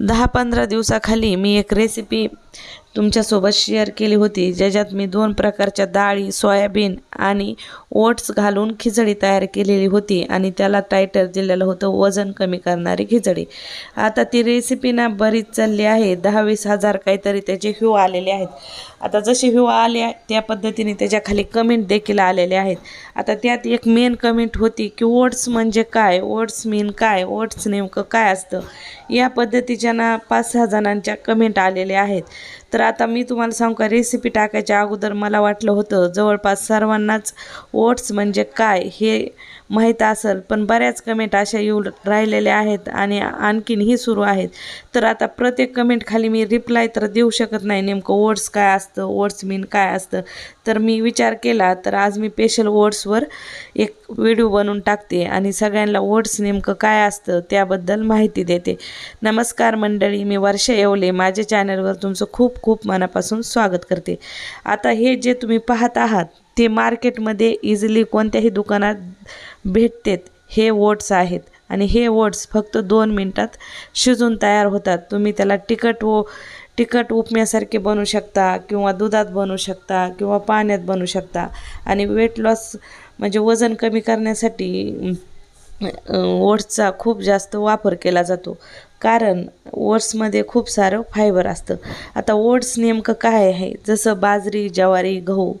दहा पंधरा दिवसाखाली मी एक रेसिपी तुमच्यासोबत शेअर केली होती ज्याच्यात मी दोन प्रकारच्या डाळी सोयाबीन आणि ओट्स घालून खिचडी तयार केलेली होती आणि त्याला टायटल दिलेलं होतं वजन कमी करणारी खिचडी. आता ती रेसिपी ना बरीच चालली आहे दहा वीस हजार काहीतरी त्याचे व्ह्यू आलेले आहेत. आता जसे व्ह्यू आले आहे, त्या पद्धतीने त्याच्याखाली कमेंट देखील आलेले आहेत. आता त्यात एक मेन कमेंट होती की ओट्स म्हणजे काय? ओट्स मीन काय? ओट्स नेमकं काय असतं? या पद्धतीच्या ना पाच सहा जणांच्या कमेंट आलेल्या आहेत. तर आता मी तुम्हाला सांगू का रेसिपी टाकायच्या अगोदर मला वाटलं होतं जवळपास सर्वांनाच ओट्स म्हणजे काय हे माहीत असेल पण बऱ्याच कमेंट अशा येऊ राहिलेल्या आहेत आणि आणखीनही सुरू आहेत. तर आता प्रत्येक कमेंट खाली मी रिप्लाय तर देऊ शकत नाही नेमकं ओट्स काय असतं ओट्स मीन काय असतं तर मी विचार केला तर आज मी स्पेशल ओट्सवर एक व्हिडिओ बनवून टाकते आणि सगळ्यांना ओट्स नेमकं काय असतं त्याबद्दल माहिती देते. नमस्कार मंडळी मी वर्षा येवले. माझ्या चॅनलवर तुमचं खूप खूप मनापासून स्वागत करते. आता हे जे तुम्ही पाहत आहात ते मार्केटमध्ये इझिली कोणत्याही दुकानात भेटतेत हे ओट्स आहेत. आणि हे ओट्स फक्त दोन मिनटात शिजून तयार होतात. तुम्ही त्याला तिखट व तिखट उपम्यासारखे बनवू शकता किंवा दुधात बनवू शकता किंवा पाण्यात बनवू शकता. आणि वेट लॉस म्हणजे वजन कमी करण्यासाठी ओट्सचा खूप जास्त वापर केला जातो. कारण ओट्समध्ये खूप सारं फायबर असतं. आता ओट्स नेमकं काय आहे? जसं बाजरी ज्वारी गहू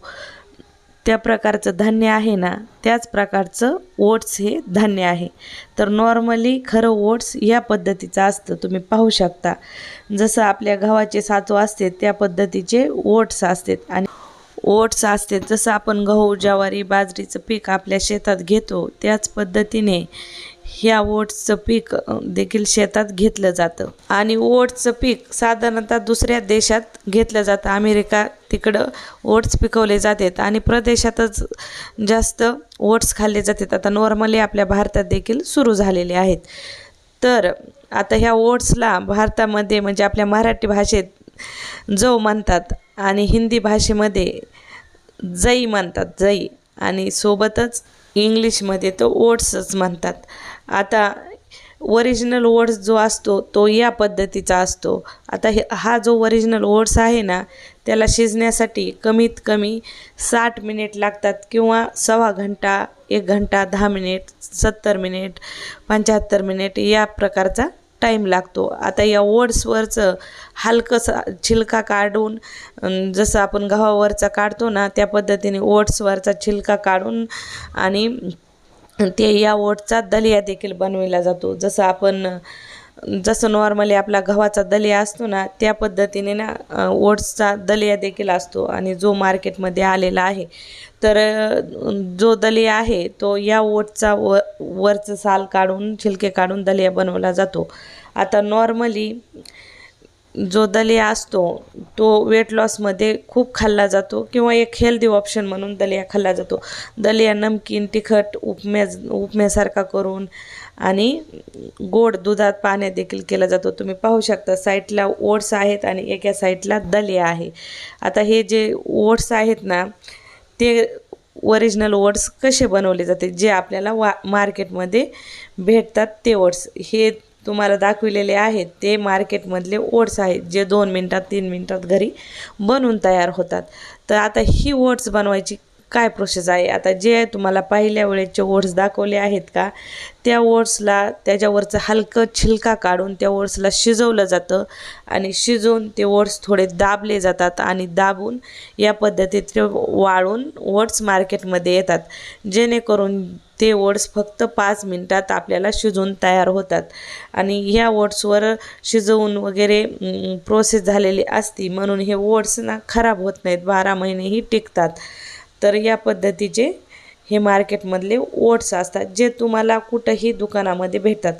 त्या प्रकारचं धान्य आहे ना त्याच प्रकारचं ओट्स हे धान्य आहे. तर नॉर्मली खरं ओट्स या पद्धतीचं असतं तुम्ही पाहू शकता. जसं आपल्या गव्हाचे साचू असते त्या पद्धतीचे ओट्स असतात आणि ओट्स असते जसं आपण गहू ज्वारी बाजरीचं पीक आपल्या शेतात घेतो त्याच पद्धतीने ह्या ओट्सचं पीक देखील शेतात घेतलं जातं. आणि ओट्सचं पीक साधारणतः दुसऱ्या देशात घेतलं जातं. अमेरिका तिकडं ओट्स पिकवले जातात आणि प्रदेशातच जास्त ओट्स खाल्ले जातात. आता नॉर्मली आपल्या भारतात देखील सुरू झालेले आहेत. तर आता ह्या ओट्सला भारतामध्ये म्हणजे आपल्या मराठी भाषेत जव म्हणतात आणि हिंदी भाषेमध्ये जई म्हणतात जई. आणि सोबतच इंग्लिशमध्ये तो ओट्सच म्हणतात. आता ओरिजिनल ओट्स जो असतो तो या पद्धतीचा असतो. आता हे हा जो ओरिजिनल ओट्स आहे ना त्याला शिजण्यासाठी कमीत कमी साठ मिनिट लागतात किंवा सव्वा घंटा एक घंटा दहा मिनिट सत्तर मिनिट पंच्याहत्तर मिनिट या प्रकारचा टाईम लागतो. आता या ओट्सवरचं हलकंसं छिलका काढून जसं आपण गव्हावरचा काढतो ना त्या पद्धतीने ओट्सवरचा छिलका काढून आणि ते या ओटचा दलिया देखील बनविला जातो. जसं आपण जसं नॉर्मली आपला गव्हाचा दलिया असतो ना त्या पद्धतीने ना ओट्सचा दलिया देखील असतो आणि जो मार्केटमध्ये आलेला आहे. तर जो दलिया आहे तो या ओटचा व वरचं साल काढून छिलके काढून दलिया बनवला जातो. आता नॉर्मली जो दलिया असतो तो वेट लॉसमध्ये खूप खाल्ला जातो किंवा एक हेल्दी ऑप्शन म्हणून दलिया खाल्ला जातो. दलिया नमकीन तिखट उपम्या उपम्यासारखा करून आणि गोड दुधात पाण्यात देखील केला जातो. तुम्ही पाहू शकता साईडला ओट्स आहेत आणि एका साईडला दलिया आहे. आता हे जे ओट्स आहेत ना ते ओरिजिनल ओट्स कसे बनवले जाते जे आपल्याला वा मार्केटमध्ये भेटतात ते ओट्स. हे तुम्हाला दाखविलेले आहेत ते मार्केटमधले ओट्स आहेत जे दोन मिनटात तीन मिनटात घरी बनवून तयार होतात. तर आता ही ओट्स बनवायची काय प्रोसेस आहे? आता जे तुम्हाला पहिल्या वेळेचे ओट्स दाखवले आहेत का त्या ओट्सला त्याच्यावरचं हलकं छिलका काढून त्या ओट्सला शिजवलं जातं आणि शिजवून ते ओट्स थोडे दाबले जातात आणि दाबून या पद्धतीत वाळून ओट्स मार्केटमध्ये येतात. जेणेकरून ते ओट्स फक्त पाच मिनटात आपल्याला शिजवून तयार होतात. आणि ह्या ओट्सवर शिजवून वगैरे प्रोसेस झालेली असती म्हणून हे ओट्स ना खराब होत नाहीत. बारा महिनेही टिकतात. तर या पद्धतीचे हे मार्केटमधले ओट्स असतात जे तुम्हाला कुठंही दुकानामध्ये भेटतात.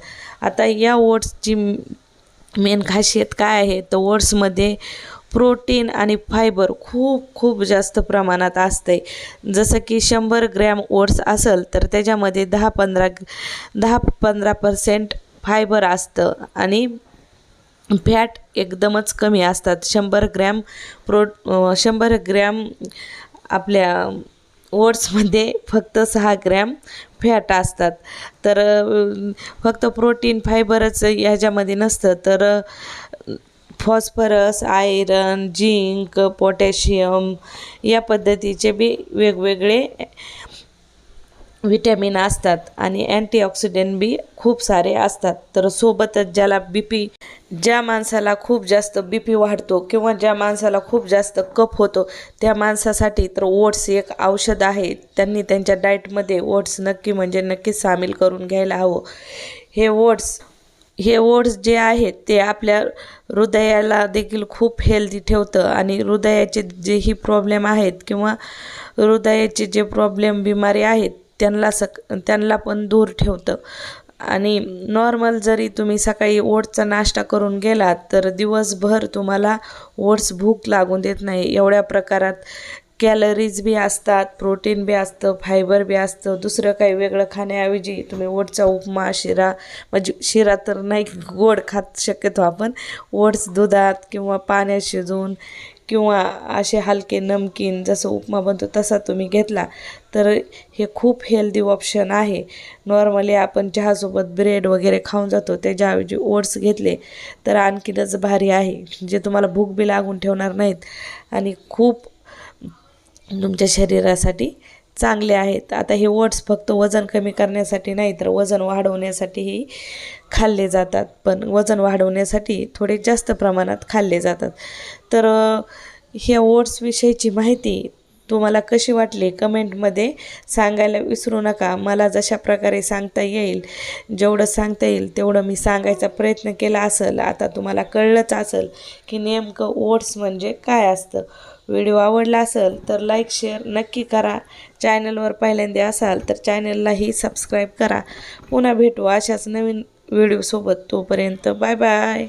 आता या ओट्सची मेन खासियत काय आहे? तर ओट्समध्ये प्रोटीन आणि फायबर खूप खूप जास्त प्रमाणात असते. जसं की शंभर ग्रॅम ओट्स असेल तर त्याच्यामध्ये दहा पंधरा दहा पंधरा पर्सेंट फायबर असतं आणि फॅट एकदमच कमी असतात. शंभर ग्रॅम प्रो शंभर ग्रॅम आपल्या ओट्समध्ये फक्त सहा ग्रॅम फॅट असतात. तर फक्त प्रोटीन फायबरच ह्याच्यामध्ये नसतं. तर फॉस्फरस आयरन झिंक पोटॅशियम या पद्धतीचे बी वेगवेगळे व्हिटॅमिन असतात आणि अँटीऑक्सिडंट बी खूप सारे असतात. तर सोबतच ज्याला बी पी ज्या माणसाला खूप जास्त बी पी वाढतो किंवा ज्या माणसाला खूप जास्त कफ होतो त्या माणसासाठी तर ओट्स एक औषध आहे. त्यांनी त्यांच्या डाएटमध्ये ओट्स नक्की म्हणजे नक्की सामील करून घ्यायला हवं. हे ओट्स हे ओट्स जे आहेत ते आपल्या हृदयाला देखील खूप हेल्दी ठेवतं आणि हृदयाचे जेही प्रॉब्लेम आहेत किंवा हृदयाचे जे प्रॉब्लेम बिमारी आहेत त्यांना सक त्यांना पण दूर ठेवतं. आणि नॉर्मल जरी तुम्ही सकाळी ओट्सचा नाश्ता करून गेलात तर दिवसभर तुम्हाला ओट्स भूक लागून देत नाही. एवढ्या प्रकारात कॅलरीज बी असतात प्रोटीन बी असतं फायबर बी असतं. दुसरं काही वेगळं खाण्याऐवजी तुम्ही ओटचा उपमा शिरा म्हणजे शिरा तर नाही गोड खात शक्यतो आपण. ओट्स दुधात किंवा पाण्यात शिजवून किंवा असे हलके नमकीन जसं उपमा बनतो तसा तुम्ही घेतला तर हे खूप हेल्दी ऑप्शन आहे. नॉर्मली आपण चहासोबत ब्रेड वगैरे खाऊन जातो त्याच्याऐवजी ओट्स घेतले तर आणखीनच भारी आहे. जे तुम्हाला भूक बी लागून ठेवणार नाहीत आणि खूप तुमच्या शरीरासाठी चांगले आहेत. आता हे ओट्स फक्त वजन कमी करण्यासाठी नाही तर वजन वाढवण्यासाठीही खाल्ले जातात. पण वजन वाढवण्यासाठी थोडे जास्त प्रमाणात खाल्ले जातात. तर ह्या ओट्सविषयीची माहिती तुम्हाला कशी वाटली कमेंटमध्ये सांगायला विसरू नका. मला जशा प्रकारे सांगता येईल जेवढं सांगता येईल तेवढं मी सांगायचा प्रयत्न केला असेल. आता तुम्हाला कळलंच असेल की नेमकं ओट्स म्हणजे काय असतं. व्हिडिओ आवडला असेल तर लाईक शेअर नक्की करा. चॅनलवर पहिल्यांदा असाल तर चॅनललाही सबस्क्राईब करा. पुन्हा भेटू अशाच नवीन व्हिडिओसोबत. तोपर्यंत बाय बाय.